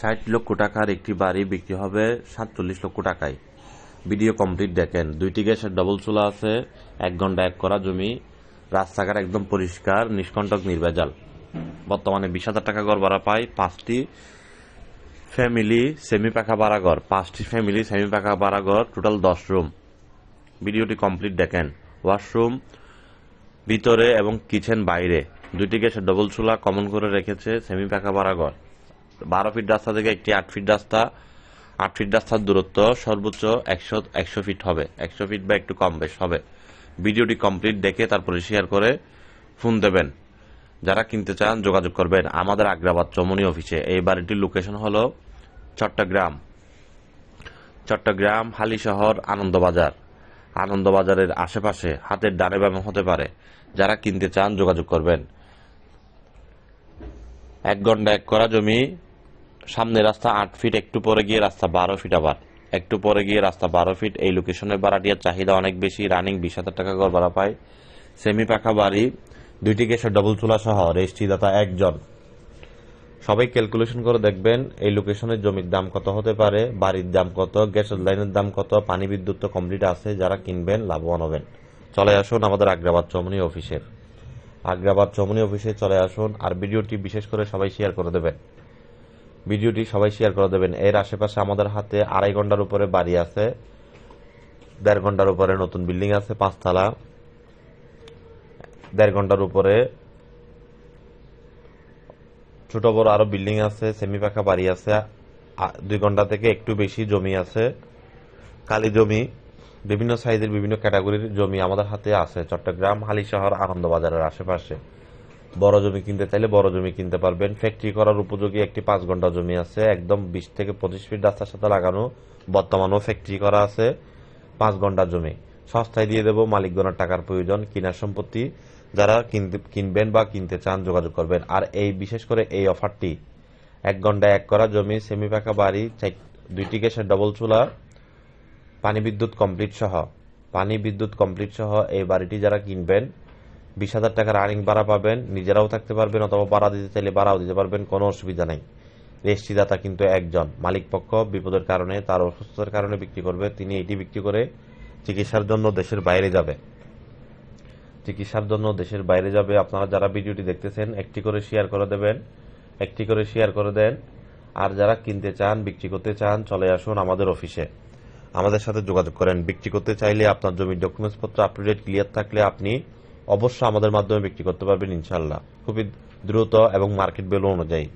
ষাট লক্ষ টাকার একটি বাড়ি বিক্রি হবে সাতচল্লিশ লক্ষ টাকায়। ভিডিও কমপ্লিট দেখেন। দুইটি গ্যাসের ডবল চুলা আছে, এক ঘণ্টা এক করা জমি। রাস্তাঘাট একদম পরিষ্কার, নিষ্কণ্টক, নির্ভেজাল। বর্তমানে বিশ হাজার টাকা ঘর ভাড়া পায় পাঁচটি ফ্যামিলি সেমি পাখা ভাড়া ঘর। পাঁচটি ফ্যামিলি সেমি পাকা ভাড়া ঘর, টোটাল দশ রুম। ভিডিওটি কমপ্লিট দেখেন। ওয়াশরুম, ভিতরে এবং কিচেন বাইরে। দুইটি গ্যাসের ডবল চুলা কমন করে রেখেছে সেমি পাখা ভাড়া ঘর। বারো ফিট রাস্তা থেকে একটি আট ফিট রাস্তা, আট ফিট রাস্তার দূরত্ব সর্বোচ্চ একশো একশো ফিট হবে। একশো ফিট বা একটু কম বেশ হবে। ভিডিওটি কমপ্লিট দেখে তারপরে শেয়ার করে ফোন দেবেন। যারা কিনতে চান যোগাযোগ করবেন আমাদের আগ্রাবাদ চমনি অফিসে। এই বাড়িটির লোকেশন হলো চট্টগ্রাম। চট্টগ্রাম, হালিশহর, আনন্দবাজার। আনন্দবাজারের আশেপাশে হাতের ডানে বামে হতে পারে। যারা কিনতে চান যোগাযোগ করবেন। এক ঘণ্টা এক করা জমি সামনে রাস্তা আট ফিট একটু পরে গিয়ে রাস্তা বারো ফিট আবার। একটু পরে গিয়ে রাস্তা বারো ফিট এই লোকেশনের ভাড়াটিয়ার চাহিদা অনেক বেশি রানিং বিশ হাজার টাকা করে ভাড়া পায়। সেমি পাকা বাড়ি, দুইটি গ্যাসের ডবল চুলা সহ, রেজিস্ট্রিদাতা একজন। সবাই ক্যালকুলেশন করে দেখবেন, এই লোকেশনের জমির দাম কত হতে পারে, বাড়ির দাম কত, গ্যাসের লাইনের দাম কত, পানি বিদ্যুৎ তো কমপ্লিট আছে, যারা কিনবেন লাভবান হবেন। চলে আসুন আমাদের আগ্রাবাদ চমনি অফিসের। আগ্রাবাদ চমনি অফিসে চলে আসুন, আর ভিডিওটি বিশেষ করে সবাই শেয়ার করে দেবেন। ভিডিওটি সবাই শেয়ার করে দেবেন। এর আশেপাশে আমাদের হাতে আড়াই ঘণ্টার উপরে বাড়ি আছে। দেড় ঘণ্টার উপরে নতুন বিল্ডিং আছে, পাঁচতলা। দেড় ঘণ্টার উপরে ছোট বড় আরও বিল্ডিং আছে সেমি পাকা বাড়ি আছে। দুই ঘণ্টা থেকে একটু বেশি জমি আছে। কালি জমি, বিভিন্ন সাইজের বিভিন্ন ক্যাটাগরির জমি আমাদের হাতে আছে। চট্টগ্রাম, হালিশহর, আনন্দবাজারের আশেপাশে। বড় জমি কিনতে চাইলে বড় জমি কিনতে পারবেন। ফ্যাক্টরি করার উপযোগী একটি পাঁচ ঘণ্টা জমি আছে। একদম বিশ থেকে পঁচিশ ফিট রাস্তার সাথে লাগানো। বর্তমানেও ফ্যাক্টরি করা আছে পাঁচ ঘণ্টা জমি। সস্তায় দিয়ে দেবো মালিকগণের টাকার প্রয়োজন, কিনার সম্পত্তি। যারা কিনবেন বা কিনতে চান যোগাযোগ করবেন। আর এই, বিশেষ করে এই অফারটি এক ঘন্টায় এক করা জমি সেমি পাকা বাড়ি দুইটি গ্যাসের ডবল চুলা, পানি বিদ্যুৎ কমপ্লিট সহ, পানি বিদ্যুৎ কমপ্লিট সহ এই বাড়িটি যারা কিনবেন বিশ হাজার টাকার আর্নিং ভাড়া পাবেন, নিজেরাও থাকতে পারবেন অথবা ভাড়া দিতে চাইলে ভাড়াও দিতে পারবেন, কোনো অসুবিধা নেই। রেজিস্ট্রিদাতা কিন্তু একজন। মালিক পক্ষ বিপদের কারণে, তার অসুস্থতার কারণে বিক্রি করবে, তিনি এটি বিক্রি করে চিকিৎসার জন্য দেশের বাইরে যাবে। চিকিৎসার জন্য দেশের বাইরে যাবে, আপনারা যারা ভিডিওটি দেখতেছেন, একটি করে শেয়ার করে দেবেন, একটি করে শেয়ার করে দেন। আর যারা কিনতে চান, বিক্রি করতে চান, চলে আসুন আমাদের অফিসে। আমাদের সাথে যোগাযোগ করেন। বিক্রি করতে চাইলে আপনার জমির ডকুমেন্টস পত্র আপ ক্লিয়ার থাকলে আপনি অবশ্যই আমাদের মাধ্যমে বিক্রি করতে পারবেন ইনশাল্লাহ খুবই দ্রুত এবং মার্কেট ভ্যালু অনুযায়ী।